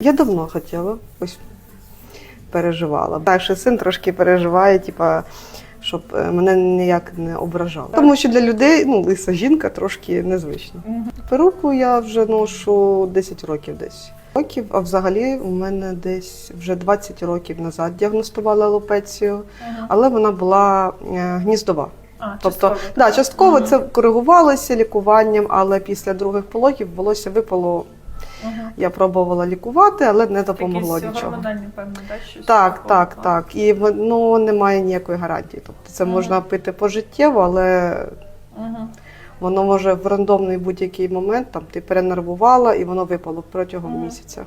Я давно хотіла, ось переживала. Старший син трошки переживає, типа, щоб е, мене ніяк не ображало. Тому що для людей ну, лиса жінка трошки незвично. Перуку я вже ношу 10 років десь. Років, а взагалі у мене десь вже 20 років назад діагностували алопецію, але вона була е, гніздова. А, Тобто, частково. да, частково це коригувалося лікуванням, але після других пологів волосся випало. Я пробувала лікувати, але не допомогло Якісь нічого. гормональні, певно, да, щось Так, такого так, так. І воно не має ніякої гарантії. Тобто це Мгм. можна пити пожиттєво, але Мгм. воно може в рандомний будь-який момент там ти перенервувала і воно випало протягом Мгм. місяця.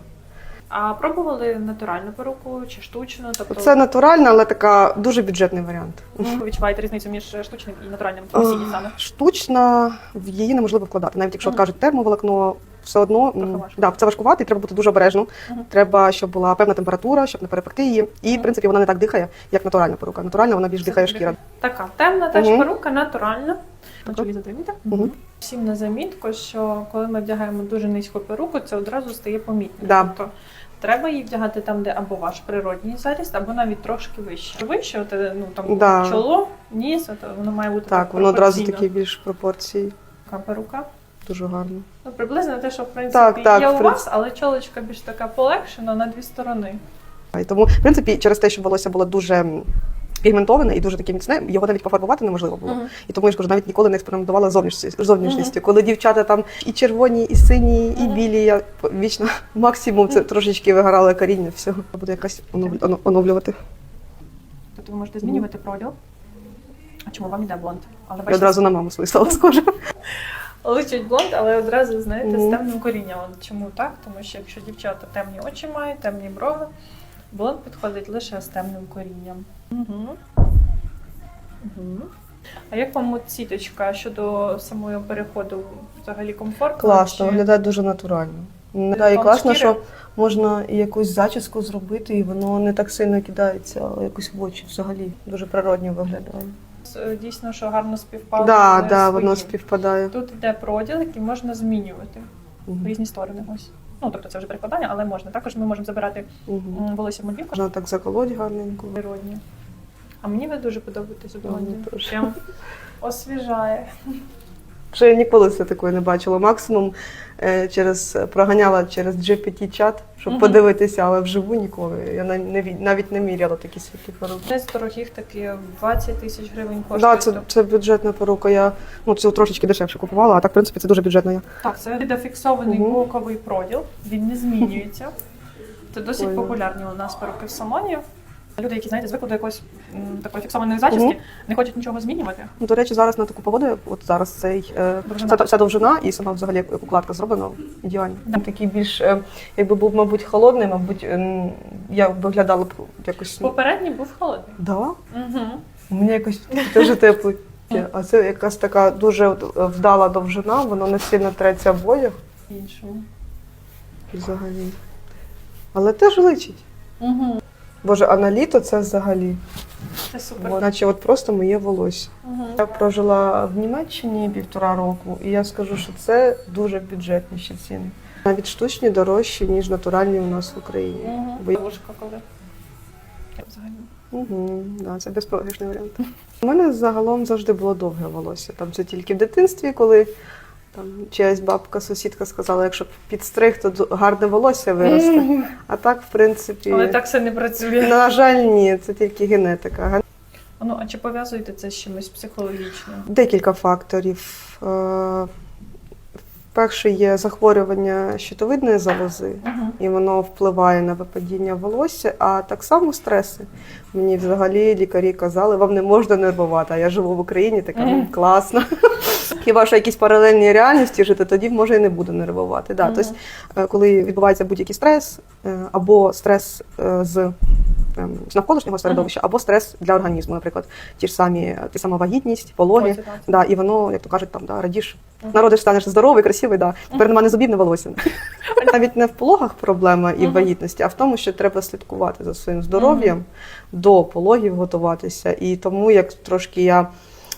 А пробували натуральну перуку чи штучну? Тобто Це натуральна, але така дуже бюджетний варіант. ви відчуваєте різницю між штучним і натуральним саме? Штучна в її неможливо вкладати. Навіть якщо Мгм. кажуть термоволокно, все одно м, важко. да, це важкувати, і треба бути дуже обережно. Треба, щоб була певна температура, щоб не перепекти її. І в принципі вона не так дихає, як натуральна порука. Натуральна вона більш дихає шкіра. Така темна теж Мгм. перука, натуральна. Мгм. Всім на замітку, що коли ми вдягаємо дуже низьку перуку, це одразу стає помітно. Да. Тобто треба її вдягати там, де або ваш природній заріст, або навіть трошки вище. Вище, от, е, ну там Да. чоло, ніс, от, воно має бути Так, воно одразу пропорційно. такі більш пропорції. Така перука. Дуже гарно. Ну, приблизно те, що в принципі Так, так, є в у принципі. вас, але чолочка більш така полегшена на дві сторони. І тому, в принципі, через те, що волосся було дуже пігментоване і дуже таке міцне, його навіть пофарбувати неможливо було. Мгм. І тому я ж кажу, навіть ніколи не експериментувала з зовнішністю. зовнішністю. Коли дівчата там і червоні, і сині, і Мгм. білі, я вічно максимум це трошечки вигорала коріння всього. Буде якась онов- оновлювати. Тобто ви можете змінювати проділ. А чому вам іде блонд? Але Я бачите, одразу на маму свою стала схожа. Личить блонд, але одразу знаєте, з темним корінням. От Чому так? Тому що якщо дівчата темні очі мають, темні брови, блонд підходить лише з темним корінням. Угу. Угу. А як вам от сіточка щодо самого переходу взагалі комфортно? Класно, чи- виглядає дуже натурально. Виглядає Вам класно, шкіри? що можна і якусь зачіску зробити, і воно не так сильно кидається якось в очі взагалі. Дуже природньо виглядає. Е, Дійсно, що гарно співпало. Да, з да, своїм. воно співпадає. Тут йде проділ, який можна змінювати в різні сторони. Ось. Ну, тобто це вже перекладання, але можна. Також ми можемо забирати Угу. м, волосся в модівку Можна так заколоть гарненько. природні. А мені ви дуже подобаєтесь у. Мені теж. Прям освіжає. Що я ніколи це такої не бачила. Максимум е, через проганяла через GPT-чат, щоб Мгм. подивитися, але вживу ніколи. Я навіть не міряла такі світлі перуки. Десь з дорогих такі 20 тисяч гривень Так, коштує. да, це, це бюджетна перука. Я ну, цю трошечки дешевше купувала, а так, в принципі, це дуже бюджетна. я. Так, це відеофіксований Мгм. боковий проділ, він не змінюється. Це досить Прикольно. популярні у нас перуки в салоні. Люди, які знаєте, звикли до якоїсь м, такої фіксованої зачіски, Мгм. не хочуть нічого змінювати. Ну, До речі, зараз на таку погоду, от зараз цей е, Довжина. ця, ця довжина і сама взагалі як укладка зроблена ідеально. Да. Такий більш, е, якби був, мабуть, холодний, мабуть, ем, я виглядала б якось. Попередній був холодний. Да? Угу. У мене якось дуже теплий. А це якась така дуже от, е, вдала довжина, воно не сильно треться в одяг Іншому. взагалі. Але теж личить. Угу. Боже, а на літо це взагалі. Це супер. Бо, наче от просто моє волосся. Угу. Я прожила в Німеччині півтора року, і я скажу, що це дуже бюджетні ще ціни. Навіть штучні дорожчі, ніж натуральні у нас в Україні. Угу. Бо я- Вушка коли. Взагалі. Угу, да, це безпрограшний варіант. У мене загалом завжди було довге волосся. Там це тільки в дитинстві, коли там чиясь бабка, сусідка сказала, якщо підстриг, то гарне волосся виросте. А так, в принципі, Але так все не працює. на жаль, ні, це тільки генетика. Ну, а чи пов'язуєте це з чимось психологічним? Декілька факторів. Е, Перше є захворювання щитовидної залози, Угу. і воно впливає на випадіння волосся, а так само стреси. Мені взагалі лікарі казали, вам не можна нервувати, а я живу в Україні, така Мгм. «М, класно. Хіба що якісь паралельні реальності жити, тоді може і не буду нервувати. Да, тобто, е, коли відбувається будь-який стрес, е, або стрес е, з ем, навколишнього середовища, або стрес для організму, наприклад, ті ж самі, та сама вагітність, пологи. Да, і воно, як то кажуть, там да, радіш, народиш, станеш здоровий, красивий, да. Тепер немає не зубів, не волосся. Навіть не в пологах проблема і в вагітності, а в тому, що треба слідкувати за своїм здоров'ям, до пологів готуватися. І тому, як трошки я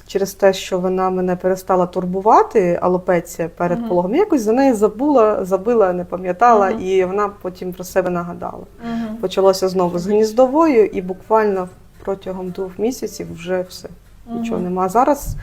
через те, що вона мене перестала турбувати, алопеція перед Мгм. пологом, я якось за неї забула, забила, не пам'ятала, Мгм. і вона потім про себе нагадала. Угу. Почалося знову з гніздовою, і буквально протягом двох місяців вже все. Нічого нема. А Зараз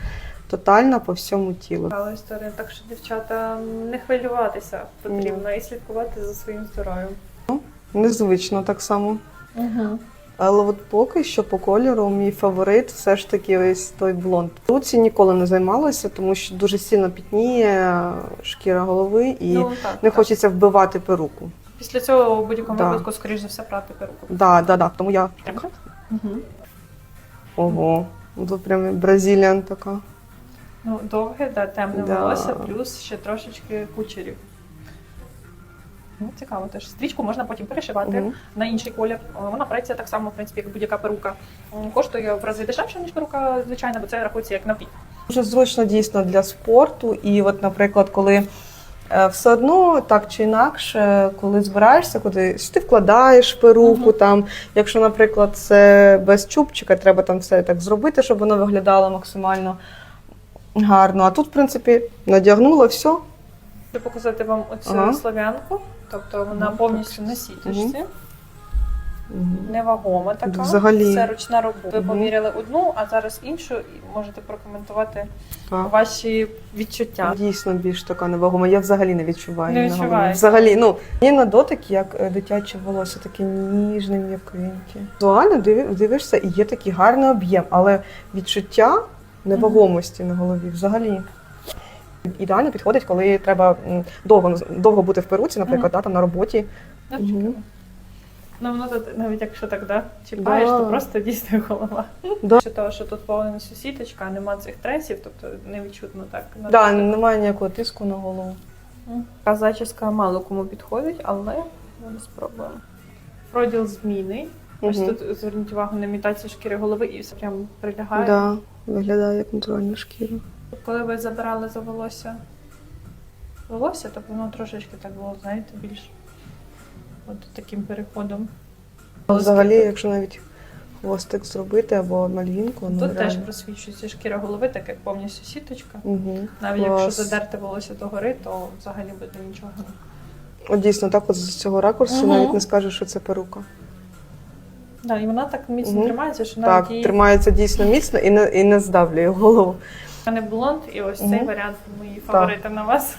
тотальна по всьому тілу. Цікава історія. Так що, дівчата, не хвилюватися потрібно і слідкувати за своїм здоров'ям. Ну, Незвично так само. Угу. Але от поки що по кольору мій фаворит все ж таки ось той блонд. Руці ніколи не займалася, тому що дуже сильно пітніє шкіра голови і Ну, так, не так. хочеться вбивати перуку. Після цього у будь-якому Да. випадку, скоріш за все, брати перуку. Да, да, да. Тому я Угу. ого. Тут прям бразиліан така. Ну, довге, да, темне Да. волосся, плюс ще трошечки кучерів. Ну, цікаво теж. Стрічку можна потім перешивати Мгм. на інший колір. Е, Вона преться так само, в принципі, як будь-яка перука. М, Коштує в рази дешевше, ніж перука, звичайно, бо це рахується як напій. Дуже зручно дійсно для спорту. І от, наприклад, коли е, все одно так чи інакше, коли збираєшся кудись, ти вкладаєш перуку Мгм. там. Якщо, наприклад, це без чубчика, треба там все так зробити, щоб воно виглядало максимально гарно. А тут, в принципі, надягнула все. Хочу показати вам оцю Ага. слов'янку, тобто вона Ну, повністю так. на сіточці, Мгм. невагома така. Взагалі. Це ручна робота. Ви поміряли одну, а зараз іншу, і можете прокоментувати Так. ваші відчуття. Дійсно більш така невагома. Я взагалі не відчуваю. Не? Взагалі, ну мені на дотик, як е, дитяче волосся, таке ніжне, м'якеньке. Візуально див- дивишся, і є такий гарний об'єм, але відчуття невагомості на голові взагалі. Ідеально підходить, коли треба довго довго бути в перуці, наприклад, да, там на роботі. Ну. Ну, воно тут, навіть якщо так да, чіпаєш, Да. то просто дійсно голова. Да. Що того, що тут повністю сіточка, нема цих тресів, тобто не відчутно так. на Да, немає ніякого тиску на голову. Така зачіска мало кому підходить, але ми спробуємо. Проділ зміни. Ось Мгм. тут зверніть увагу на імітацію шкіри голови і все прям прилягає. Да, виглядає як натуральна шкіра. Коли ви забирали за волосся волосся, то воно трошечки так було, знаєте, більш от таким переходом. Взагалі, якщо навіть хвостик зробити або мальвінку, ну Тут теж просвічується шкіра голови, так як повністю сіточка. Угу. Навіть якщо задерти волосся догори, то взагалі буде нічого. От дійсно, так от з цього ракурсу Мгм. навіть не скажеш, що це перука. Да, і вона так міцно Мгм. тримається, що навіть Так, її тримається дійсно міцно і не, і не здавлює голову. не блонд, і ось Мгм. цей варіант мої фаворити на вас.